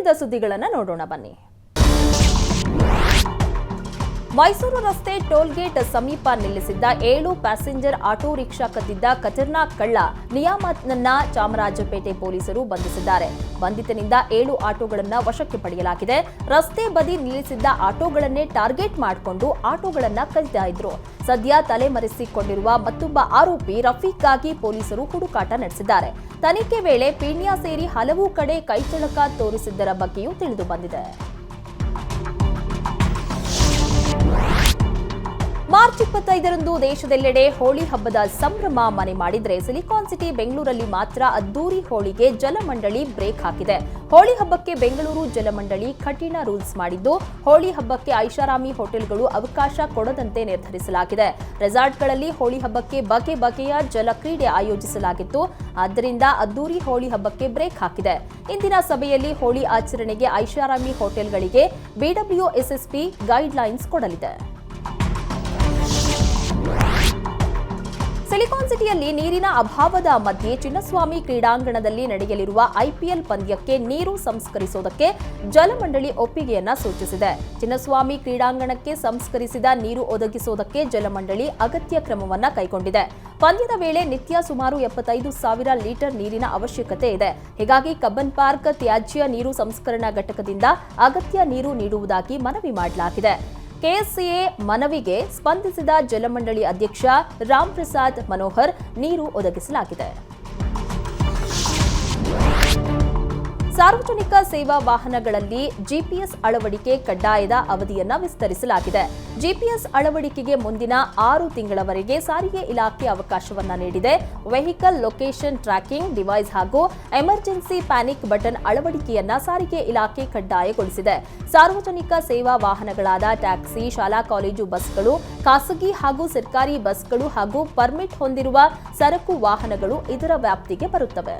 ಇನ್ನುಳಿದ ಸುದ್ದಿಗಳನ್ನು ನೋಡೋಣ ಬನ್ನಿ. ಮೈಸೂರು ರಸ್ತೆ ಟೋಲ್ಗೇಟ್ ಸಮೀಪ ನಿಲ್ಲಿಸಿದ್ದ ಏಳು ಪ್ಯಾಸೆಂಜರ್ ಆಟೋ ರಿಕ್ಷಾ ಕದ್ದಿದ್ದ ಖತರ್ನಾಕ್ ಕಳ್ಳ ನಿಯಾಮತ್ನನ್ನ ಚಾಮರಾಜಪೇಟೆ ಪೊಲೀಸರು ಬಂಧಿಸಿದ್ದಾರೆ. ಬಂಧಿತನಿಂದ ಏಳು ಆಟೋಗಳನ್ನು ವಶಕ್ಕೆ ಪಡೆಯಲಾಗಿದೆ. ರಸ್ತೆ ಬದಿ ನಿಲ್ಲಿಸಿದ್ದ ಆಟೋಗಳನ್ನೇ ಟಾರ್ಗೆಟ್ ಮಾಡಿಕೊಂಡು ಆಟೋಗಳನ್ನು ಕದ್ದಿದ್ದ ಇದ್ರು. ಸದ್ಯ ತಲೆಮರೆಸಿಕೊಂಡಿರುವ ಮತ್ತೊಬ್ಬ ಆರೋಪಿ ರಫೀಕ್ಗಾಗಿ ಪೊಲೀಸರು ಹುಡುಕಾಟ ನಡೆಸಿದ್ದಾರೆ. ತನಿಖೆ ವೇಳೆ ಪೀಣ್ಯ ಸೇರಿ ಹಲವು ಕಡೆ ಕೈಚಳಕ ತೋರಿಸಿದ್ದರ ಬಗ್ಗೆಯೂ ತಿಳಿದು ಬಂದಿದೆ. ಮಾರ್ಚ್ ಇಪ್ಪತ್ತೈದರಂದು ದೇಶದೆಲ್ಲೆಡೆ ಹೋಳಿ ಹಬ್ಬದ ಸಂಭ್ರಮ ಮನೆ ಮಾಡಿದ್ರೆ ಸಿಲಿಕಾನ್ ಸಿಟಿ ಬೆಂಗಳೂರಲ್ಲಿ ಮಾತ್ರ ಅದ್ದೂರಿ ಹೋಳಿಗೆ ಜಲಮಂಡಳಿ ಬ್ರೇಕ್ ಹಾಕಿದೆ. ಹೋಳಿ ಹಬ್ಬಕ್ಕೆ ಬೆಂಗಳೂರು ಜಲಮಂಡಳಿ ಕಠಿಣ ರೂಲ್ಸ್ ಮಾಡಿದ್ದು, ಹೋಳಿ ಹಬ್ಬಕ್ಕೆ ಐಷಾರಾಮಿ ಹೋಟೆಲ್ಗಳು ಅವಕಾಶ ಕೊಡದಂತೆ ನಿರ್ಧರಿಸಲಾಗಿದೆ. ರೆಸಾರ್ಟ್ಗಳಲ್ಲಿ ಹೋಳಿ ಹಬ್ಬಕ್ಕೆ ಬಗೆ ಬಗೆಯ ಜಲಕ್ರೀಡೆ ಆಯೋಜಿಸಲಾಗಿತ್ತು. ಆದ್ದರಿಂದ ಅದ್ದೂರಿ ಹೋಳಿ ಹಬ್ಬಕ್ಕೆ ಬ್ರೇಕ್ ಹಾಕಿದೆ. ಇಂದಿನ ಸಭೆಯಲ್ಲಿ ಹೋಳಿ ಆಚರಣೆಗೆ ಐಷಾರಾಮಿ ಹೋಟೆಲ್ಗಳಿಗೆ ಬಿಡಬ್ಲ್ಯೂಎಸ್ಎಸ್ಪಿ ಗೈಡ್ಲೈನ್ಸ್ ಕೊಡಲಿದೆ. ಸಿಲಿಕಾನ್ ಸಿಟಿಯಲ್ಲಿ ನೀರಿನ ಅಭಾವದ ಮಧ್ಯೆ ಚಿನ್ನಸ್ವಾಮಿ ಕ್ರೀಡಾಂಗಣದಲ್ಲಿ ನಡೆಯಲಿರುವ ಐಪಿಎಲ್ ಪಂದ್ಯಕ್ಕೆ ನೀರು ಸಂಸ್ಕರಿಸುವುದಕ್ಕೆ ಜಲಮಂಡಳಿ ಒಪ್ಪಿಗೆಯನ್ನ ಸೂಚಿಸಿದೆ. ಚಿನ್ನಸ್ವಾಮಿ ಕ್ರೀಡಾಂಗಣಕ್ಕೆ ಸಂಸ್ಕರಿಸಿದ ನೀರು ಒದಗಿಸುವುದಕ್ಕೆ ಜಲಮಂಡಳಿ ಅಗತ್ಯ ಕ್ರಮವನ್ನ ಕೈಗೊಂಡಿದೆ. ಪಂದ್ಯದ ವೇಳೆ ನಿತ್ಯ ಸುಮಾರು ಎಪ್ಪತ್ತೈದು ಸಾವಿರ ಲೀಟರ್ ನೀರಿನ ಅವಶ್ಯಕತೆ ಇದೆ. ಹೀಗಾಗಿ ಕಬ್ಬನ್ ಪಾರ್ಕ್ ತ್ಯಾಜ್ಯ ನೀರು ಸಂಸ್ಕರಣಾ ಘಟಕದಿಂದ ಅಗತ್ಯ ನೀರು ನೀಡುವುದಾಗಿ ಮನವಿ ಮಾಡಲಾಗಿದೆ. ಕೆಎಸ್ಸಿಎ ಮನವಿಗೆ ಸ್ಪಂದಿಸಿದ ಜಲಮಂಡಳಿ ಅಧ್ಯಕ್ಷ ರಾಮ್ ಪ್ರಸಾದ್ ಮನೋಹರ್ ನೀರು ಒದಗಿಸಲಾಗಿದೆ. ಸಾರ್ವಜನಿಕ ಸೇವಾ ವಾಹನಗಳಲ್ಲಿ ಜಿಪಿಎಸ್ ಅಳವಡಿಕೆ ಕಡ್ಡಾಯದ ಅವಧಿಯನ್ನು ವಿಸ್ತರಿಸಲಾಗಿದೆ. ಜಿಪಿಎಸ್ ಅಳವಡಿಕೆಗೆ ಮುಂದಿನ ಆರು ತಿಂಗಳವರೆಗೆ ಸಾರಿಗೆ ಇಲಾಖೆ ಅವಕಾಶವನ್ನ ನೀಡಿದೆ. ವೆಹಿಕಲ್ ಲೊಕೇಶನ್ ಟ್ರ್ಯಾಕಿಂಗ್ ಡಿವೈಸ್ ಹಾಗೂ ಎಮರ್ಜೆನ್ಸಿ ಪ್ಯಾನಿಕ್ ಬಟನ್ ಅಳವಡಿಕೆಯನ್ನ ಸಾರಿಗೆ ಇಲಾಖೆ ಕಡ್ಡಾಯಗೊಳಿಸಿದೆ. ಸಾರ್ವಜನಿಕ ಸೇವಾ ವಾಹನಗಳಾದ ಟ್ಯಾಕ್ಸಿ, ಶಾಲಾ ಕಾಲೇಜು ಬಸ್ಗಳು, ಖಾಸಗಿ ಹಾಗೂ ಸರ್ಕಾರಿ ಬಸ್ಗಳು ಹಾಗೂ ಪರ್ಮಿಟ್ ಹೊಂದಿರುವ ಸರಕು ವಾಹನಗಳು ಇದರ ವ್ಯಾಪ್ತಿಗೆ ಬರುತ್ತವೆ.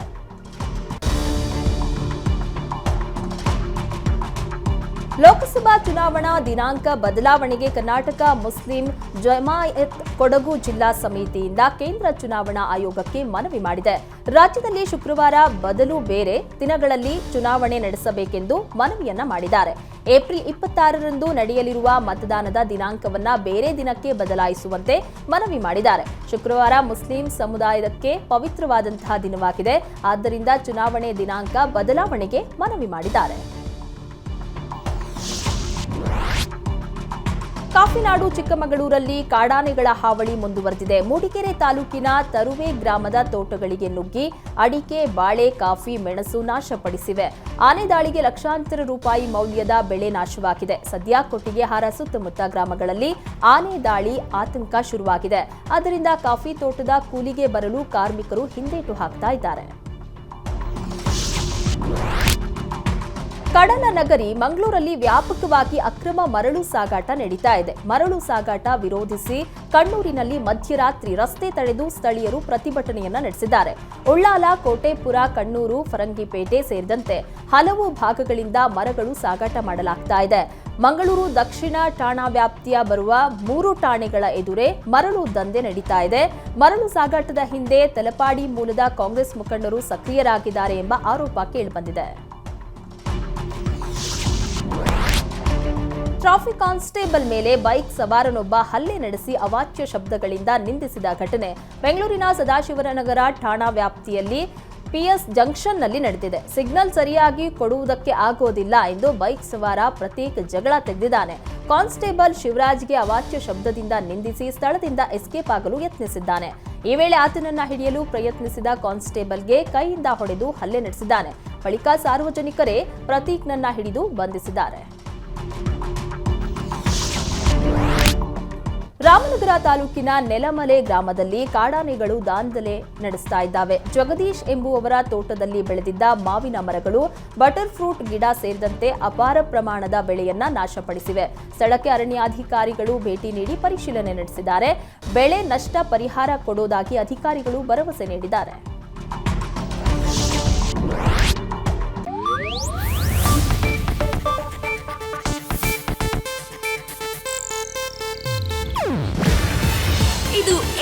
ಲೋಕಸಭಾ ಚುನಾವಣಾ ದಿನಾಂಕ ಬದಲಾವಣೆಗೆ ಕರ್ನಾಟಕ ಮುಸ್ಲಿಂ ಜಮಾಯತ್ ಕೊಡಗು ಜಿಲ್ಲಾ ಸಮಿತಿಯಿಂದ ಕೇಂದ್ರ ಚುನಾವಣಾ ಆಯೋಗಕ್ಕೆ ಮನವಿ ಮಾಡಿದೆ. ರಾಜ್ಯದಲ್ಲಿ ಶುಕ್ರವಾರ ಬದಲು ಬೇರೆ ದಿನಗಳಲ್ಲಿ ಚುನಾವಣೆ ನಡೆಸಬೇಕೆಂದು ಮನವಿಯನ್ನ ಮಾಡಿದ್ದಾರೆ. ಏಪ್ರಿಲ್ ಇಪ್ಪತ್ತಾರರಂದು ನಡೆಯಲಿರುವ ಮತದಾನದ ದಿನಾಂಕವನ್ನ ಬೇರೆ ದಿನಕ್ಕೆ ಬದಲಾಯಿಸುವಂತೆ ಮನವಿ ಮಾಡಿದ್ದಾರೆ. ಶುಕ್ರವಾರ ಮುಸ್ಲಿಂ ಸಮುದಾಯಕ್ಕೆ ಪವಿತ್ರವಾದಂತಹ ದಿನವಾಗಿದೆ. ಆದ್ದರಿಂದ ಚುನಾವಣೆ ದಿನಾಂಕ ಬದಲಾವಣೆಗೆ ಮನವಿ ಮಾಡಿದ್ದಾರೆ. ಕಾಫಿನಾಡು ಚಿಕ್ಕಮಗಳೂರಲ್ಲಿ ಕಾಡಾನೆಗಳ ಹಾವಳಿ ಮುಂದುವರೆದಿದೆ. ಮೂಡಿಗೆರೆ ತಾಲೂಕಿನ ತರುವೆ ಗ್ರಾಮದ ತೋಟಗಳಿಗೆ ನುಗ್ಗಿ ಅಡಿಕೆ, ಬಾಳೆ, ಕಾಫಿ, ಮೆಣಸು ನಾಶಪಡಿಸಿವೆ. ಆನೆ ದಾಳಿಗೆ ಲಕ್ಷಾಂತರ ರೂಪಾಯಿ ಮೌಲ್ಯದ ಬೆಳೆ ನಾಶವಾಗಿದೆ. ಸದ್ಯ ಕೊಟ್ಟಿಗೆಹಾರ ಸುತ್ತಮುತ್ತ ಗ್ರಾಮಗಳಲ್ಲಿ ಆನೆ ದಾಳಿ, ಆತಂಕ ಶುರುವಾಗಿದೆ. ಆದ್ದರಿಂದ ಕಾಫಿ ತೋಟದ ಕೂಲಿಗೆ ಬರಲು ಕಾರ್ಮಿಕರು ಹಿಂದೇಟು ಹಾಕ್ತಾ ಇದ್ದಾರೆ. ಕಡಲ ನಗರಿ ಮಂಗಳೂರಲ್ಲಿ ವ್ಯಾಪಕವಾಗಿ ಅಕ್ರಮ ಮರಳು ಸಾಗಾಟ ನಡೀತಾ ಇದೆ. ಮರಳು ಸಾಗಾಟ ವಿರೋಧಿಸಿ ಕಣ್ಣೂರಿನಲ್ಲಿ ಮಧ್ಯರಾತ್ರಿ ರಸ್ತೆ ತಡೆದು ಸ್ಥಳೀಯರು ಪ್ರತಿಭಟನೆಯನ್ನ ನಡೆಸಿದ್ದಾರೆ. ಉಳ್ಳಾಲ, ಕೋಟೆಪುರ, ಕಣ್ಣೂರು, ಫರಂಗಿಪೇಟೆ ಸೇರಿದಂತೆ ಹಲವು ಭಾಗಗಳಿಂದ ಮರಗಳು ಸಾಗಾಟ ಮಾಡಲಾಗ್ತಾ ಇದೆ. ಮಂಗಳೂರು, ದಕ್ಷಿಣ ಠಾಣಾ ವ್ಯಾಪ್ತಿಯ ಬರುವ ಮೂರು ಠಾಣೆಗಳ ಎದುರೇ ಮರಳು ದಂಧೆ ನಡೀತಾ ಇದೆ. ಮರಳು ಸಾಗಾಟದ ಹಿಂದೆ ತಲಪಾಡಿ ಮೂಲದ ಕಾಂಗ್ರೆಸ್ ಮುಖಂಡರು ಸಕ್ರಿಯರಾಗಿದ್ದಾರೆ ಎಂಬ ಆರೋಪ ಕೇಳಿಬಂದಿದೆ ಟ್ರಾಫಿಕ್ ಕಾನ್ಸ್ಟೇಬಲ್ ಮೇಲೆ ಬೈಕ್ ಸವಾರನೊಬ್ಬ ಹಲ್ಲೆ ನಡೆಸಿ ಅವಾಚ್ಯ ಶಬ್ದಗಳಿಂದ ನಿಂದಿಸಿದ ಘಟನೆ. ಬೆಂಗಳೂರಿನ ಸದಾಶಿವನಗರ ಠಾಣಾ ವ್ಯಾಪ್ತಿಯಲ್ಲಿ ಪಿಎಸ್ ಜಂಕ್ಷನ್ನಲ್ಲಿ ನಡೆದಿದೆ. ಸಿಗ್ನಲ್ ಸರಿಯಾಗಿ ಕೊಡುವುದಕ್ಕೆ ಆಗೋದಿಲ್ಲ ಎಂದು ಬೈಕ್ ಸವಾರ ಪ್ರತೀಕ್ ಜಗಳ ತೆಗೆದಿದ್ದಾನೆ. ಕಾನ್ಸ್ಟೇಬಲ್ ಶಿವರಾಜ್ಗೆ ಅವಾಚ್ಯ ಶಬ್ದದಿಂದ ನಿಂದಿಸಿ ಸ್ಥಳದಿಂದ ಎಸ್ಕೇಪ್ ಆಗಲು ಯತ್ನಿಸಿದ್ದಾನೆ. ಈ ವೇಳೆ ಆತನನ್ನ ಹಿಡಿಯಲು ಪ್ರಯತ್ನಿಸಿದ ಕಾನ್ಸ್ಟೇಬಲ್ಗೆ ಕೈಯಿಂದ ಹೊಡೆದು ಹಲ್ಲೆ ನಡೆಸಿದ್ದಾನೆ. ಬಳಿಕ ಸಾರ್ವಜನಿಕರೇ ಪ್ರತೀಕ್ನನ್ನ ಹಿಡಿದು ಬಂಧಿಸಿದ್ದಾರೆ. ರಾಮನಗರ ತಾಲೂಕಿನ ನೆಲಮಲೆ ಗ್ರಾಮದಲ್ಲಿ ಕಾಡಾನೆಗಳು ದಾಂಧಲೆ ನಡೆಸ್ತಾ ಇದ್ದಾವೆ. ಜಗದೀಶ್ ಎಂಬುವವರ ತೋಟದಲ್ಲಿ ಬೆಳೆದಿದ್ದ ಮಾವಿನ ಮರಗಳು, ಬಟರ್ ಫ್ರೂಟ್ ಗಿಡ ಸೇರಿದಂತೆ ಅಪಾರ ಪ್ರಮಾಣದ ಬೆಳೆಯನ್ನ ನಾಶಪಡಿಸಿವೆ. ಸ್ಥಳಕ್ಕೆ ಅರಣ್ಯಾಧಿಕಾರಿಗಳು ಭೇಟಿ ನೀಡಿ ಪರಿಶೀಲನೆ ನಡೆಸಿದ್ದಾರೆ. ಬೆಳೆ ನಷ್ಟ ಪರಿಹಾರ ಕೊಡುವುದಾಗಿ ಅಧಿಕಾರಿಗಳು ಭರವಸೆ ನೀಡಿದ್ದಾರೆ.